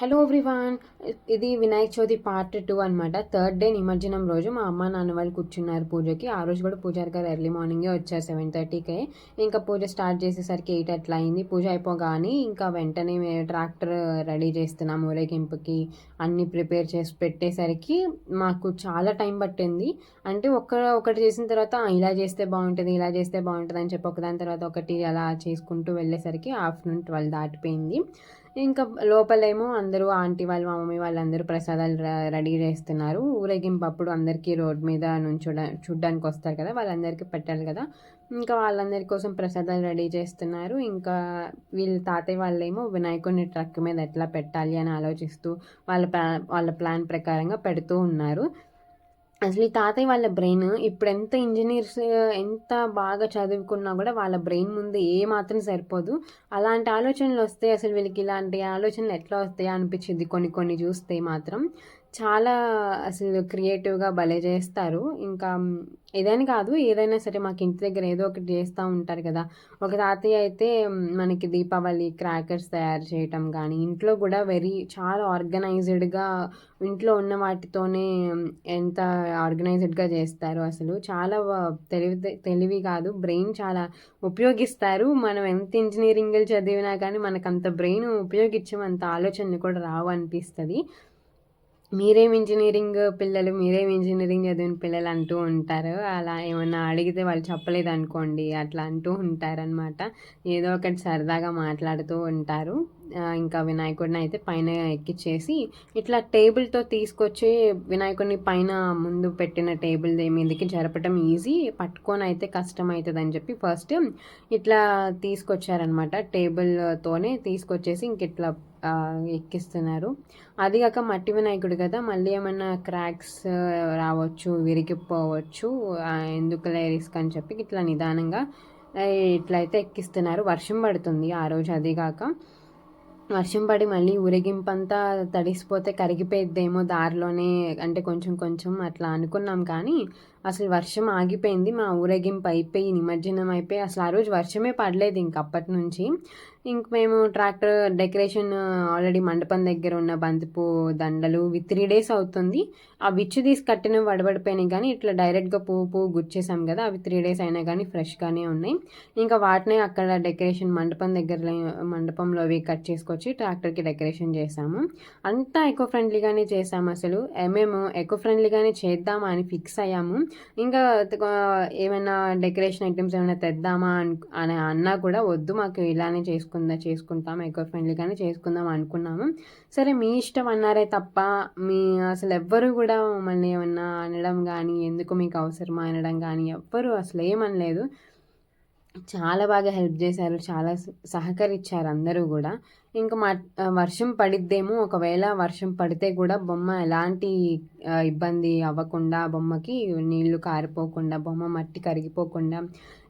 Hello everyone ఇది Vinayaka Chavithi part two అనమాట third day నిమజ్జనం రోజు మా అమ్మ నాన్న వాళ్ళు కూర్చున్నారు పూజకి. ఆ రోజు కూడా పూజారి గారు ఎర్లీ మార్నింగే వచ్చారు సెవెన్ థర్టీకే. ఇంకా పూజ స్టార్ట్ చేసేసరికి ఎయిట్ అట్లా అయింది పూజ అయిపోగానే ఇంకా వెంటనే ట్రాక్టర్ రెడీ చేస్తున్నాం ఊరేగింపుకి. అన్ని ప్రిపేర్ చేసి పెట్టేసరికి మాకు చాలా టైం పట్టింది. అంటే ఒక్క ఒకటి చేసిన తర్వాత ఇలా చేస్తే బాగుంటుంది ఇలా చేస్తే బాగుంటుంది అని చెప్పి ఒకదాని తర్వాత ఒకటి అలా చేసుకుంటూ వెళ్ళేసరికి ఆఫ్టర్నూన్ ట్వెల్వ్ దాటిపోయింది. ఇంకా లోపలేమో అందరూ ఆంటీ వాళ్ళు మా మమ్మీ వాళ్ళందరూ ప్రసాదాలు రెడీ చేస్తున్నారు. ఊరేగింపు అప్పుడు అందరికీ రోడ్ మీద నుంచి చూడడానికి వస్తారు కదా వాళ్ళందరికీ పెట్టాలి కదా. ఇంకా వాళ్ళందరి కోసం ప్రసాదాలు రెడీ చేస్తున్నారు. ఇంకా వీళ్ళ తాతయ్య వాళ్ళేమో వినాయకుడిని ట్రక్ మీద ఎట్లా పెట్టాలి అని ఆలోచిస్తూ వాళ్ళ ప్లా వాళ్ళ ప్లాన్ ప్రకారంగా పెడుతూ ఉన్నారు. అసలు ఈ తాతయ్య వాళ్ళ బ్రెయిన్ ఇప్పుడు ఎంత ఇంజనీర్స్ ఎంత బాగా చదువుకున్నా కూడా వాళ్ళ బ్రెయిన్ ముందు ఏ మాత్రం సరిపోదు. అలాంటి ఆలోచనలు వస్తే అసలు వీళ్ళకి ఇలాంటి ఆలోచనలు ఎట్లా వస్తాయా అనిపించింది కొన్ని కొన్ని చూస్తే మాత్రం. చాలా అసలు క్రియేటివ్గా భలే చేస్తారు. ఇంకా ఏదైనా కాదు ఏదైనా సరే మాకు ఇంటి దగ్గర ఏదో ఒకటి చేస్తూ ఉంటారు కదా. ఒక తాతయ్య అయితే మనకి దీపావళి క్రాకర్స్ తయారు చేయటం కానీ ఇంట్లో కూడా వెరీ చాలా ఆర్గనైజ్డ్గా ఇంట్లో ఉన్న వాటితోనే ఎంత ఆర్గనైజ్డ్గా చేస్తారు అసలు. చాలా తెలివి తెలివి కాదు బ్రెయిన్ చాలా ఉపయోగిస్తారు. మనం ఎంత ఇంజనీరింగ్లు చదివినా కానీ మనకు అంత బ్రెయిన్ ఉపయోగించాం అంత ఆలోచనలు కూడా రావు అనిపిస్తుంది. మీరేం ఇంజనీరింగ్ పిల్లలు మీరేం ఇంజనీరింగ్ చదివిన పిల్లలు అంటూ ఉంటారు. అలా ఏమన్నా అడిగితే వాళ్ళు చెప్పలేదు అనుకోండి అట్లా అంటూ ఉంటారనమాట ఏదో ఒకటి సరదాగా మాట్లాడుతూ ఉంటారు. ఇంకా వినాయకుడిని అయితే పైన ఎక్కిచ్చేసి ఇట్లా టేబుల్తో తీసుకొచ్చి వినాయకుడిని పైన ముందు పెట్టిన టేబుల్ మీదకి జరపటం ఈజీ. పట్టుకొని అయితే కష్టం అవుతుంది అని చెప్పి ఫస్ట్ ఇట్లా తీసుకొచ్చారనమాట టేబుల్తోనే తీసుకొచ్చేసి ఇంక ఇట్లా ఎక్కిస్తున్నారు. అది కాక మట్టి వినాయకుడు కదా మళ్ళీ ఏమైనా క్రాక్స్ రావచ్చు విరిగిపోవచ్చు ఎందుకులే రిస్క్ అని చెప్పి ఇట్లా నిదానంగా ఇట్లయితే ఇట్లా అయితే ఎక్కిస్తున్నారు. వర్షం పడుతుంది ఆ రోజు అది కాక. వర్షం పడి మళ్ళీ ఊరేగింపంతా తడిసిపోతే కరిగిపోయిద్దేమో దారిలోనే అంటే కొంచెం కొంచెం అట్లా అనుకున్నాం కానీ అసలు వర్షం ఆగిపోయింది మా ఊరేగింపు అయిపోయి నిమజ్జనం అయిపోయి అసలు ఆ రోజు వర్షమే పడలేదు ఇంక అప్పటి నుంచి. ఇంక మేము ట్రాక్టర్ డెకరేషన్ ఆల్రెడీ మండపం దగ్గర ఉన్న బంతిపూ దండలు వి త్రీ డేస్ అవుతుంది. ఆ విచ్చు తీసి కట్టిన వడబడిపోయినాయి కానీ ఇట్లా డైరెక్ట్గా పువ్వు పువ్వు గుచ్చేసాం కదా అవి త్రీ డేస్ అయినా కానీ ఫ్రెష్గానే ఉన్నాయి. ఇంకా వాటినే అక్కడ డెకరేషన్ మండపం దగ్గర మండపంలో అవి కట్ చేసుకొచ్చి ట్రాక్టర్కి డెకరేషన్ చేసాము. అంతా ఎకో ఫ్రెండ్లీగానే చేసాము అసలు. మేము ఎకో ఫ్రెండ్లీగానే చేద్దామా అని ఫిక్స్ అయ్యాము. ఇంకా ఏమైనా డెకరేషన్ ఐటమ్స్ ఏమైనా తెద్దామా అని అన్నా కూడా వద్దు మాకు ఇలానే చేసుకుందా చేసుకుంటాం ఎకో ఫ్రెండ్లీగానే చేసుకుందాం అనుకున్నాము. సరే మీ ఇష్టం అన్నారే తప్ప మీ అసలు ఎవ్వరు కూడా మమ్మల్ని ఏమన్నా అనడం కానీ ఎందుకు మీకు అవసరమా అనడం కానీ ఎవ్వరు అసలు ఏమనలేదు. చాలా బాగా హెల్ప్ చేశారు. చాలా సహకరించారు అందరూ కూడా. ఇంకా మా వర్షం పడిద్దేమో ఒకవేళ వర్షం పడితే కూడా బొమ్మ ఎలాంటి ఇబ్బంది అవ్వకుండా బొమ్మకి నీళ్ళు కారిపోకుండా బొమ్మ మట్టి కరిగిపోకుండా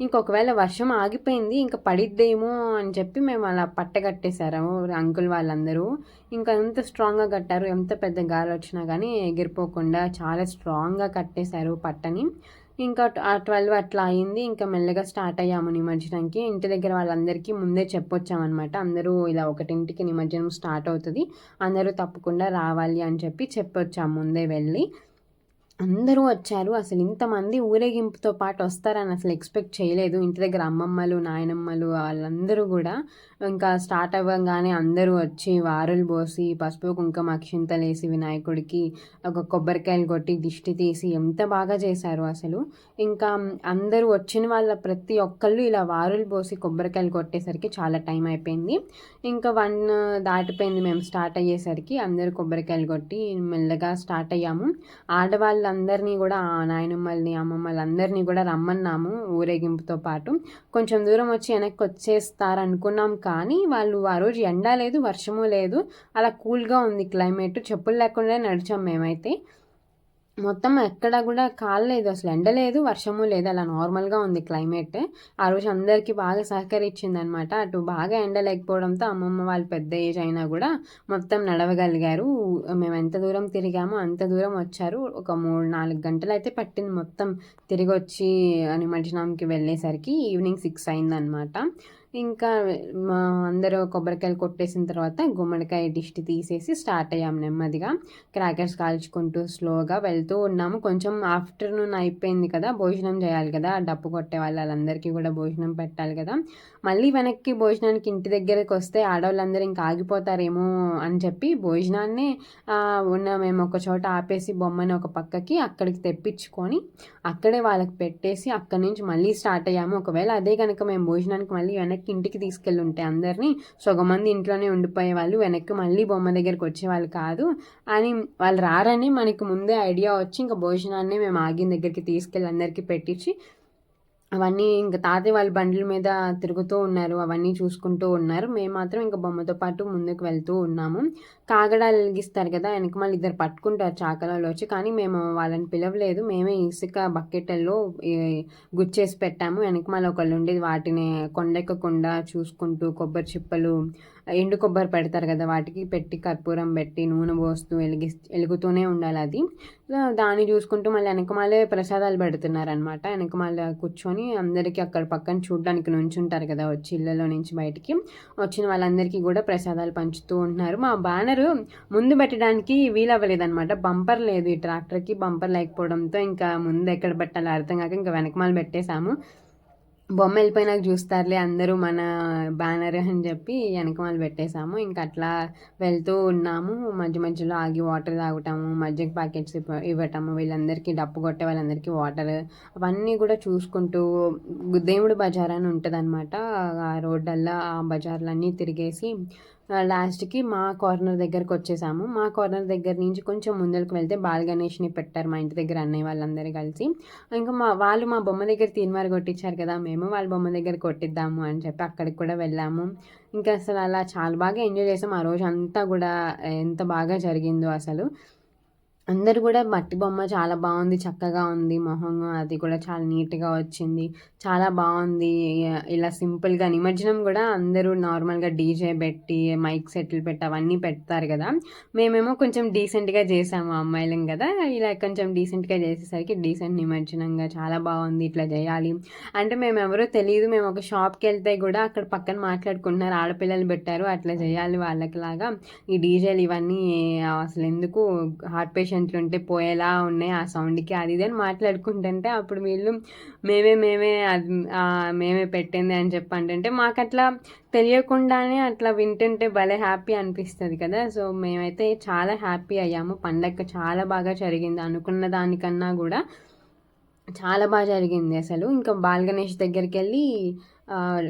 ఇంకొకవేళ వర్షం ఆగిపోయింది ఇంకా పడిద్దేమో అని చెప్పి మేము అలా పట్టగట్టేశారు అంకుల్ వాళ్ళందరూ. ఇంకా ఎంత స్ట్రాంగ్గా కట్టారు ఎంత పెద్ద గాలి వచ్చినా కానీ ఎగిరిపోకుండా చాలా స్ట్రాంగ్గా కట్టేశారు పట్టని. ఇంకా ఆ ట్వెల్వ్ అట్లా అయింది ఇంకా మెల్లగా స్టార్ట్ అయ్యాము నిమజ్జనానికి ఇంటి దగ్గర వాళ్ళందరికీ ముందే చెప్పొచ్చామన్నమాట అందరూ ఇలా ఒకటింటికి నిమజ్జనం స్టార్ట్ అవుతుంది అందరూ తప్పకుండా రావాలి అని చెప్పి చెప్పొచ్చాము ముందే వెళ్ళి. అందరూ వచ్చారు. అసలు ఇంతమంది ఊరేగింపుతో పాటు వస్తారని అసలు ఎక్స్పెక్ట్ చేయలేదు. ఇంటి దగ్గర అమ్మమ్మలు నాయనమ్మలు వాళ్ళందరూ కూడా ఇంకా స్టార్ట్ అవ్వగానే అందరూ వచ్చి వారులు పోసి పసుపు కుంకుమ అక్షింతలేసి వినాయకుడికి ఒక కొబ్బరికాయలు కొట్టి దిష్టి తీసి ఎంత బాగా చేశారు అసలు. ఇంకా అందరూ వచ్చిన వాళ్ళ ప్రతి ఒక్కళ్ళు ఇలా వారులు పోసి కొబ్బరికాయలు కొట్టేసరికి చాలా టైం అయిపోయింది. ఇంకా వన్ దాటిపోయింది మేము స్టార్ట్ అయ్యేసరికి అందరూ కొబ్బరికాయలు కొట్టి మెల్లగా స్టార్ట్ అయ్యాము. ఆడవాళ్ళందరినీ కూడా ఆ నాయనమ్మల్ని అమ్మమ్మలు అందరినీ కూడా రమ్మన్నాము ఊరేగింపుతో పాటు. కొంచెం దూరం వచ్చి వెనక్కి వచ్చేస్తారు అనుకున్నాం కానీ వాళ్ళు ఆ రోజు ఎండ లేదు వర్షము లేదు. అలా కూల్గా ఉంది క్లైమేట్. చెప్పులు లేకుండా నడిచాం మేమైతే. మొత్తం ఎక్కడ కూడా కాలేదు అసలు ఎండ లేదు వర్షము లేదు. అలా నార్మల్గా ఉంది క్లైమేట్. ఆ రోజు అందరికీ బాగా సహకరించింది అనమాట అటు బాగా ఎండ లేకపోవడంతో అమ్మమ్మ వాళ్ళు పెద్ద ఏజ్ అయినా కూడా మొత్తం నడవగలిగారు. మేము ఎంత దూరం తిరిగామో అంత దూరం వచ్చారు. ఒక మూడు నాలుగు గంటలు అయితే పట్టింది మొత్తం తిరిగి వచ్చి నిమజ్జనంకి వెళ్ళేసరికి. ఈవినింగ్ సిక్స్ అయిందనమాట ఇంకా మా అందరూ కొబ్బరికాయలు కొట్టేసిన తర్వాత గుమ్మడికాయ దిష్టి తీసేసి స్టార్ట్ అయ్యాం నెమ్మదిగా. క్రాకర్స్ కాల్చుకుంటూ స్లోగా వెళ్తూ ఉన్నాము. కొంచెం ఆఫ్టర్నూన్ అయిపోయింది కదా భోజనం చేయాలి కదా. డప్పు కొట్టే వాళ్ళందరికీ కూడా భోజనం పెట్టాలి కదా. మళ్ళీ వెనక్కి భోజనానికి ఇంటి దగ్గరికి వస్తే ఆడవాళ్ళందరూ ఇంకా ఆగిపోతారేమో అని చెప్పి భోజనాన్ని ఉన్న మేము ఒక చోట ఆపేసి బొమ్మని ఒక పక్కకి అక్కడికి తెప్పించుకొని అక్కడే వాళ్ళకి పెట్టేసి అక్కడి నుంచి మళ్ళీ స్టార్ట్ అయ్యాము. ఒకవేళ అదే కనుక మేము భోజనానికి మళ్ళీ వెనక్కి ఇంటికి తీసుకెళ్ళి ఉంటే అందరినీ సగమంది ఇంట్లోనే ఉండిపోయే వాళ్ళు వెనక్కి మళ్ళీ బొమ్మ దగ్గరికి వచ్చేవాళ్ళు కాదు. అని వాళ్ళు రారని మనకి ముందే ఐడియా వచ్చి ఇంకా భోజనాన్ని మేము ఆగిన దగ్గరికి తీసుకెళ్ళి అందరికీ పెట్టించి అవన్నీ ఇంకా తాతయ్య వాళ్ళ బండ్ల మీద తిరుగుతూ ఉన్నారు. అవన్నీ చూసుకుంటూ ఉన్నారు. మేము మాత్రం ఇంకా బొమ్మతో పాటు ముందుకు వెళ్తూ ఉన్నాము. కాగడాలు వెలిగిస్తారు కదా వెనక మళ్ళీ ఇద్దరు పట్టుకుంటారు చాకలలో వచ్చి. కానీ మేము వాళ్ళని పిలవలేదు. మేమే ఇసుక బకెట్లలో గుచ్చేసి పెట్టాము. వెనక మళ్ళీ ఒకళ్ళు ఉండేది వాటిని కొండెక్కకుండా చూసుకుంటూ కొబ్బరి చిప్పలు ఎండు కొబ్బరి పెడతారు కదా వాటికి పెట్టి కర్పూరం పెట్టి నూనె పోస్తూ వెలిగి వెలుగుతూనే ఉండాలి అది. దాన్ని చూసుకుంటూ మళ్ళీ వెనకమాలే ప్రసాదాలు పెడుతున్నారనమాట వెనకమాల కూర్చొని అందరికీ అక్కడ పక్కన చూడడానికి నుంచుంటారు కదా వచ్చి ఇళ్ళలో నుంచి బయటికి. వచ్చిన వాళ్ళందరికీ కూడా ప్రసాదాలు పంచుతూ ఉంటున్నారు. మా బ్యానర్ ముందు పెట్టడానికి వీలవ్వలేదనమాట బంపర్ లేదు ఈ ట్రాక్టర్కి. బంపర్ లేకపోవడంతో ఇంకా ముందు ఎక్కడ పెట్టాలో అర్థం కాక ఇంకా వెనకమాల పెట్టేశాము. బొమ్మ వెళ్ళిపోయినాక చూస్తారులే అందరూ మన బ్యానర్ అని చెప్పి వెనకమాల పెట్టేశాము. ఇంకా అట్లా వెళ్తూ ఉన్నాము. మధ్య మధ్యలో ఆగి వాటర్ తాగటము మజ్జిగ ప్యాకెట్స్ ఇవ్వటము వీళ్ళందరికీ డప్పు కొట్టే వాళ్ళందరికీ వాటర్ అవన్నీ కూడా చూసుకుంటూ దేవుడు బజార్ అని ఉంటుంది అనమాట ఆ రోడ్డల్లా ఆ బజార్లన్నీ తిరిగేసి లాస్ట్కి మా కార్నర్ దగ్గరకు వచ్చేసాము. మా కార్నర్ దగ్గర నుంచి కొంచెం ముందరకు వెళ్తే బాల గణేష్ని పెట్టారు మా ఇంటి దగ్గర అన్నయ్య వాళ్ళందరూ కలిసి. ఇంకా మా వాళ్ళు మా బొమ్మ దగ్గర తీన్మార్ కొట్టించారు కదా మేము వాళ్ళ బొమ్మ దగ్గర కొట్టిద్దాము అని చెప్పి అక్కడికి కూడా వెళ్ళాము. ఇంకా అసలు అలా చాలా బాగా ఎంజాయ్ చేసాం. ఆ రోజు అంతా కూడా ఎంత బాగా జరిగిందో అసలు. అందరు కూడా మట్టి బొమ్మ చాలా బాగుంది చక్కగా ఉంది మొహం అది కూడా చాలా నీట్గా వచ్చింది చాలా బాగుంది. ఇలా సింపుల్గా నిమజ్జనం కూడా అందరూ నార్మల్గా డీజే పెట్టి మైక్ సెట్లు పెట్టి అవన్నీ పెడతారు కదా. మేమేమో కొంచెం డీసెంట్గా చేసాము అమ్మాయిలం కదా. ఇలా కొంచెం డీసెంట్గా చేసేసరికి డీసెంట్ నిమజ్జనంగా చాలా బాగుంది ఇట్లా చేయాలి. అంటే మేము ఎవరో తెలియదు మేము ఒక షాప్కి వెళ్తే కూడా అక్కడ పక్కన మాట్లాడుకుంటున్నారు ఆడపిల్లలు పెట్టారు అట్లా చేయాలి వాళ్ళకి లాగా. ఈ డీజేలు ఇవన్నీ అసలు ఎందుకు హార్ట్ పేషెంట్ పేషెంట్లు ఉంటే పోయేలా ఉన్నాయి ఆ సౌండ్కి అది ఇది అని మాట్లాడుకుంటుంటే అప్పుడు వీళ్ళు మేమే మేమే అది మేమే పెట్టింది అని చెప్పి అంటుంటే మాకు అట్లా తెలియకుండానే అట్లా వింటుంటే భలే హ్యాపీ అనిపిస్తుంది కదా. సో మేమైతే చాలా హ్యాపీ అయ్యాము. పండగ చాలా బాగా జరిగింది. అనుకున్న దానికన్నా కూడా చాలా బాగా జరిగింది అసలు. ఇంకా బాల్ గణేష్ దగ్గరికి వెళ్ళి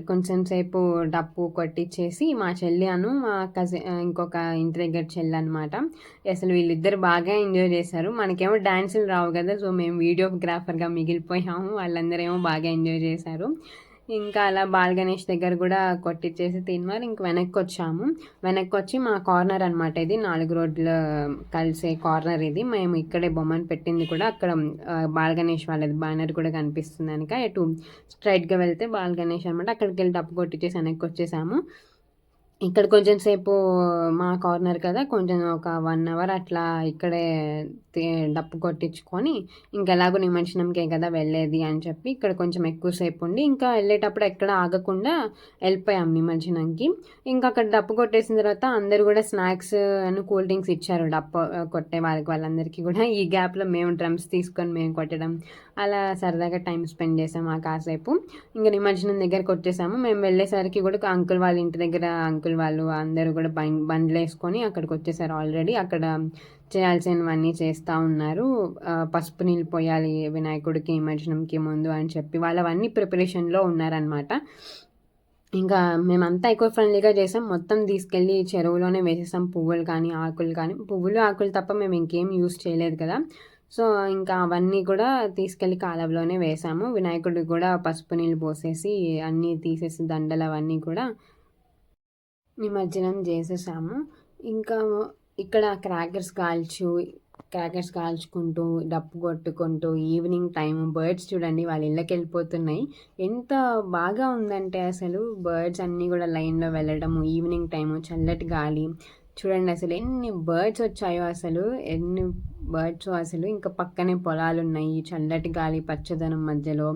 కొంచెం సేపు డప్పు కొట్టించేసి మా చెల్లి అను మా కజిన్ ఇంకొక ఇంటి దగ్గర చెల్లి అనమాట అసలు వీళ్ళిద్దరు బాగా ఎంజాయ్ చేశారు. మనకేమో డ్యాన్సులు రావు కదా సో మేము వీడియోగ్రాఫర్గా మిగిలిపోయాము. వాళ్ళందరూ ఏమో బాగా ఎంజాయ్ చేశారు. ఇంకా అలా బాల్ గణేష్ దగ్గర కూడా కొట్టించేసి తిన్నారు ఇంక వెనక్కి వచ్చాము వెనక్కి వచ్చి మా కార్నర్ అనమాట ఇది. నాలుగు రోడ్ల కలిసే కార్నర్ ఇది. మేము ఇక్కడే బొమ్మను పెట్టింది కూడా అక్కడ బాల్ గణేష్ వాళ్ళది బ్యానర్ కూడా కనిపిస్తుంది కనుక ఎటు స్ట్రైట్గా వెళ్తే బాల్ గణేష్ అనమాట అక్కడికి వెళ్ళి డప్పు కొట్టిచ్చేసి వెనక్కి వచ్చేసాము ఇక్కడ కొంచెం సేపు మా కార్నర్ కదా కొంచెం ఒక వన్ అవర్ అట్లా ఇక్కడే డప్పు కొట్టించుకొని ఇంకా ఎలాగో నిమజ్జనంకే కదా వెళ్ళేది అని చెప్పి ఇక్కడ కొంచెం ఎక్కువసేపు ఉండి ఇంకా వెళ్ళేటప్పుడు ఎక్కడ ఆగకుండా వెళ్ళిపోయాం నిమజ్జనంకి ఇంకా అక్కడ డప్పు కొట్టేసిన తర్వాత అందరు కూడా స్నాక్స్ అని కూల్ డ్రింక్స్ ఇచ్చారు డప్పు కొట్టే వాళ్ళకి వాళ్ళందరికీ కూడా. ఈ గ్యాప్లో మేము డ్రమ్స్ తీసుకొని మేము కొట్టడం అలా సరదాగా టైం స్పెండ్ చేసాము ఆ కాసేపు. ఇంకా నిమజ్జనం దగ్గరకు వచ్చేసాము. మేము వెళ్ళేసరికి కూడా అంకుల్ వాళ్ళ ఇంటి దగ్గర అంకుల్ వాళ్ళు అందరూ కూడా బండ్లు వేసుకొని అక్కడికి వచ్చేసారు ఆల్రెడీ. అక్కడ చేయాల్సినవన్నీ చేస్తూ ఉన్నారు. పసుపు నీళ్ళు పోయాలి వినాయకుడికి నిమజ్జనంకి ముందు అని చెప్పి వాళ్ళు అవన్నీ ప్రిపరేషన్లో ఉన్నారనమాట ఇంకా మేమంతా ఎక్కువ ఫ్రెండ్లీగా చేసాం. మొత్తం తీసుకెళ్ళి చెరువులోనే వేసేసాం పువ్వులు కానీ ఆకులు కానీ. పువ్వులు ఆకులు తప్ప మేము ఇంకేం యూస్ చేయలేదు కదా. సో ఇంకా అవన్నీ కూడా తీసుకెళ్ళి కాలంలోనే వేసాము. వినాయకుడికి కూడా పసుపు నీళ్ళు పోసేసి అన్నీ తీసేసి దండలు అవన్నీ కూడా నిమజ్జనం చేసేసాము. ఇంకా ఇక్కడ క్రాకర్స్ కాల్చు క్రాకర్స్ కాల్చుకుంటూ డప్పు కొట్టుకుంటూ ఈవినింగ్ టైం బర్డ్స్ చూడండి వాళ్ళ ఇళ్ళకి వెళ్ళిపోతున్నాయి. ఎంత బాగా ఉందంటే అసలు బర్డ్స్ అన్నీ కూడా లైన్లో వెళ్ళడము ఈవినింగ్ టైము చల్లటి గాలి. చూడండి అసలు ఎన్ని బర్డ్స్ వచ్చాయో అసలు ఎన్ని బర్డ్స్ అసలు. ఇంకా పక్కనే పొలాలు ఉన్నాయి చల్లటి గాలి పచ్చదనం మధ్యలో.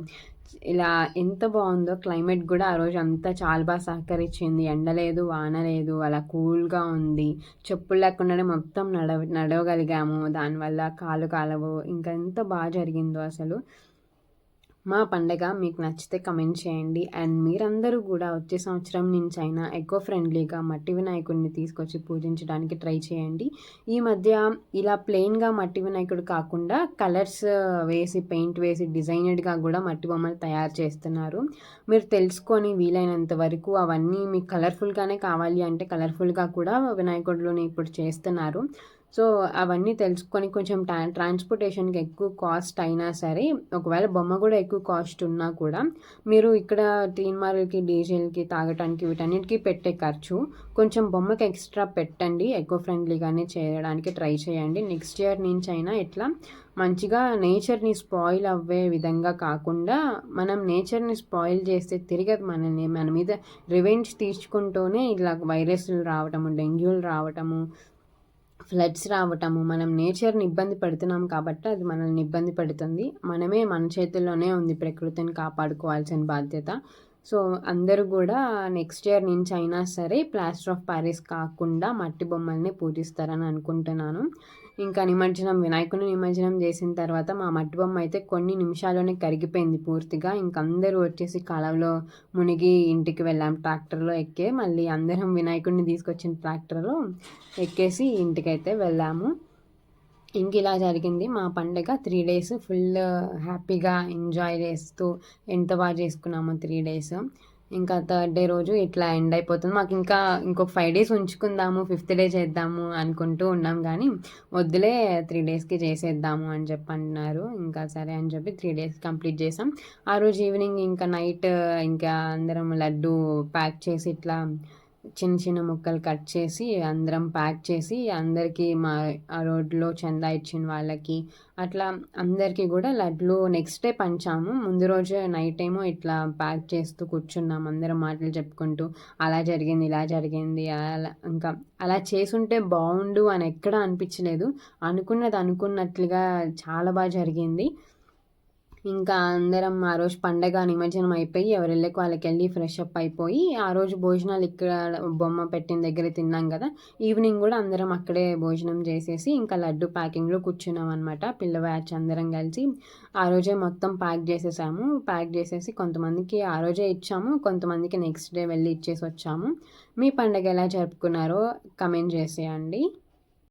ఇలా ఎంత బాగుందో క్లైమేట్ కూడా ఆ రోజు అంతా చాలా బాగా సహకరించింది. ఎండ లేదు వాన లేదు అలా కూల్గా ఉంది. చెప్పులు లేకుండానే మొత్తం నడవ నడవగలిగాము. దానివల్ల కాలు కాలవు. ఇంకా ఎంత బాగా జరిగిందో అసలు. మా పండగ మీకు నచ్చితే కమెంట్ చేయండి. అండ్ మీరందరూ కూడా వచ్చే సంవత్సరం నుంచి అయినా ఎకో ఫ్రెండ్లీగా మట్టి వినాయకుడిని తీసుకొచ్చి పూజించడానికి ట్రై చేయండి. ఈ మధ్య ఇలా ప్లెయిన్గా మట్టి వినాయకుడు కాకుండా కలర్స్ వేసి పెయింట్ వేసి డిజైనర్డ్గా కూడా మట్టి బొమ్మలు తయారు చేస్తున్నారు. మీరు తెలుసుకొని వీలైనంత వరకు అవన్నీ మీకు కలర్ఫుల్గానే కావాలి అంటే కలర్ఫుల్గా కూడా వినాయకుడిలోనే ఇప్పుడు చేస్తున్నారు. సో అవన్నీ తెలుసుకొని కొంచెం ట్రా ట్రాన్స్పోర్టేషన్కి ఎక్కువ కాస్ట్ అయినా సరే ఒకవేళ బొమ్మ కూడా ఎక్కువ కాస్ట్ ఉన్నా కూడా మీరు ఇక్కడ తీన్మార్లకి డీజిల్కి తాగటానికి వీటన్నిటికీ పెట్టే ఖర్చు కొంచెం బొమ్మకి ఎక్స్ట్రా పెట్టండి ఎకో ఫ్రెండ్లీగానే చేయడానికి ట్రై చేయండి. నెక్స్ట్ ఇయర్ నుంచి అయినా ఇట్లా మంచిగా నేచర్ని స్పాయిల్ అవ్వే విధంగా కాకుండా మనం నేచర్ని స్పాయిల్ చేస్తే తిరిగి మనల్ని. మన మీద రివెంజ్ తీర్చుకుంటూనే ఇలా వైరస్లు రావటము డెంగ్యూలు రావటము ఫ్లడ్స్ రావటము మనం నేచర్ని ఇబ్బంది పెడుతున్నాం కాబట్టి అది మనల్ని ఇబ్బంది పెడుతుంది. మనమే మన చేతుల్లోనే ఉంది ప్రకృతిని కాపాడుకోవాల్సిన బాధ్యత. సో అందరూ కూడా నెక్స్ట్ ఇయర్ నుంచి అయినా సరే ప్లాస్టర్ ఆఫ్ ప్యారిస్ కాకుండా మట్టి బొమ్మల్ని పూజిస్తారని అనుకుంటున్నాను. ఇంకా నిమజ్జనం వినాయకుని నిమజ్జనం చేసిన తర్వాత మా మట్టి బొమ్మ అయితే కొన్ని నిమిషాల్లోనే కరిగిపోయింది పూర్తిగా. ఇంక అందరూ వచ్చేసి కాలంలో మునిగి ఇంటికి వెళ్ళాం. ట్రాక్టర్లో ఎక్కే మళ్ళీ అందరం వినాయకుడిని తీసుకొచ్చిన ట్రాక్టర్లో ఎక్కేసి ఇంటికైతే వెళ్ళాము. ఇంక ఇలా జరిగింది. మా పండగ త్రీ డేస్ ఫుల్ హ్యాపీగా ఎంజాయ్ చేస్తూ ఎంత బాగా చేసుకున్నాము త్రీ డేస్. ఇంకా థర్డ్ డే రోజు ఇట్లా ఎండ్ అయిపోతుంది. మాకు ఇంకా ఇంకొక ఫైవ్ డేస్ ఉంచుకుందాము ఫిఫ్త్ డే చేద్దాము అనుకుంటూ ఉన్నాం కానీ వద్దులే త్రీ డేస్కి చేసేద్దాము అని చెప్పి అన్నారు ఇంకా సరే అని చెప్పి త్రీ డేస్ కంప్లీట్ చేసాం. ఆ రోజు ఈవినింగ్ ఇంకా నైట్ ఇంకా అందరం లడ్డు ప్యాక్ చేసి ఇట్లా చిన్న చిన్న ముక్కలు కట్ చేసి అందరం ప్యాక్ చేసి అందరికీ మా ఆ రోడ్లో చందా ఇచ్చిన వాళ్ళకి అట్లా అందరికీ కూడా లడ్లు నెక్స్ట్ డే పంచాము. ముందు రోజు నైట్ ఏమో ఇట్లా ప్యాక్ చేస్తూ కూర్చున్నాం. అందరం మాటలు చెప్పుకుంటూ అలా జరిగింది ఇలా జరిగింది అలా ఇంకా అలా చేసుంటే బాగుండు అని ఎక్కడ అనిపించలేదు. అనుకున్నది అనుకున్నట్లుగా చాలా బాగా జరిగింది. ఇంకా అందరం ఆ రోజు పండగ నిమజ్జనం అయిపోయి ఎవరి వాళ్ళకి వెళ్ళి ఫ్రెష్ అప్ అయిపోయి ఆ రోజు భోజనాలు ఇక్కడ బొమ్మ పెట్టిన దగ్గర తిన్నాం కదా. ఈవినింగ్ కూడా అందరం అక్కడే భోజనం చేసేసి ఇంకా లడ్డు ప్యాకింగ్లో కూర్చున్నాం అనమాట పిల్లవాచ్ అందరం కలిసి ఆ రోజే మొత్తం ప్యాక్ చేసేసాము. ప్యాక్ చేసేసి కొంతమందికి ఆ రోజే ఇచ్చాము. కొంతమందికి నెక్స్ట్ డే వెళ్ళి ఇచ్చేసి వచ్చాము. మీ పండగ ఎలా జరుపుకున్నారో కమెంట్ చేసేయండి.